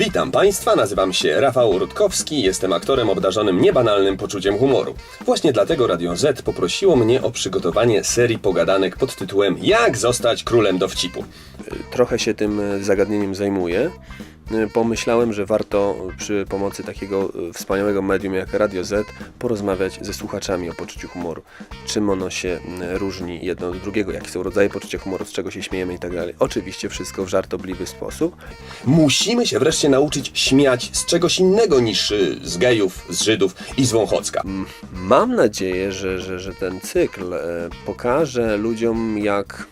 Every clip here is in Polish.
Witam Państwa, nazywam się Rafał Rutkowski, jestem aktorem obdarzonym niebanalnym poczuciem humoru. Właśnie dlatego Radio Z poprosiło mnie o przygotowanie serii pogadanek pod tytułem Jak zostać królem dowcipu. Trochę się tym e, zagadnieniem zajmuję. E, Pomyślałem, że warto przy pomocy takiego e, wspaniałego medium jak Radio Z porozmawiać ze słuchaczami o poczuciu humoru. Czym ono się m, różni jedno od drugiego, jakie są rodzaje poczucia humoru, z czego się śmiejemy i tak dalej. Oczywiście wszystko w żartobliwy sposób. Musimy się wreszcie nauczyć śmiać z czegoś innego niż y, z gejów, z Żydów i z Wąchocka. Mam nadzieję, że, że, że ten cykl e, pokaże ludziom, jak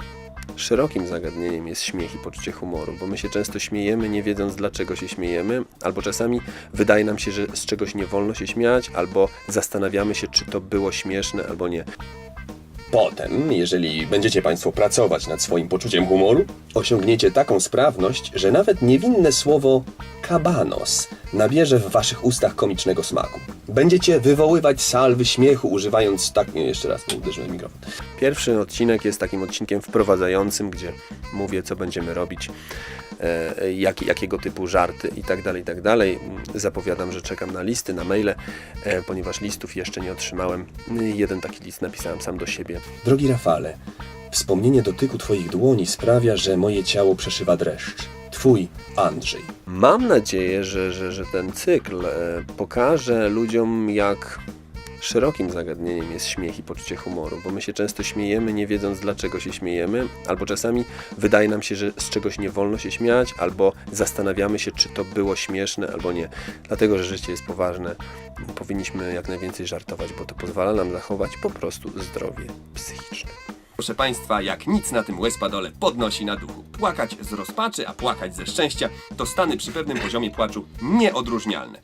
szerokim zagadnieniem jest śmiech i poczucie humoru, bo my się często śmiejemy, nie wiedząc dlaczego się śmiejemy, albo czasami wydaje nam się, że z czegoś nie wolno się śmiać, albo zastanawiamy się, czy to było śmieszne, albo nie. Potem, jeżeli będziecie Państwo pracować nad swoim poczuciem humoru, osiągniecie taką sprawność, że nawet niewinne słowo kabanos nabierze w Waszych ustach komicznego smaku. Będziecie wywoływać salwy śmiechu, używając tak. Nie, jeszcze raz, nie uderzyłem mikrofon. Pierwszy odcinek jest takim odcinkiem wprowadzającym, gdzie mówię, co będziemy robić, jak, jakiego typu żarty i tak dalej, i tak dalej. Zapowiadam, że czekam na listy, na maile, e, ponieważ listów jeszcze nie otrzymałem. Jeden taki list napisałem sam do siebie. Drogi Rafale, wspomnienie dotyku Twoich dłoni sprawia, że moje ciało przeszywa dreszcz. Twój Andrzej. Mam nadzieję, że, że, że ten cykl e, pokaże ludziom, jak szerokim zagadnieniem jest śmiech i poczucie humoru, bo my się często śmiejemy, nie wiedząc dlaczego się śmiejemy, albo czasami wydaje nam się, że z czegoś nie wolno się śmiać, albo zastanawiamy się, czy to było śmieszne, albo nie. Dlatego, że życie jest poważne, powinniśmy jak najwięcej żartować, bo to pozwala nam zachować po prostu zdrowie psychiczne. Proszę Państwa, jak nic na tym łez-padole podnosi na duchu. Płakać z rozpaczy, a płakać ze szczęścia to stany przy pewnym poziomie płaczu nieodróżnialne.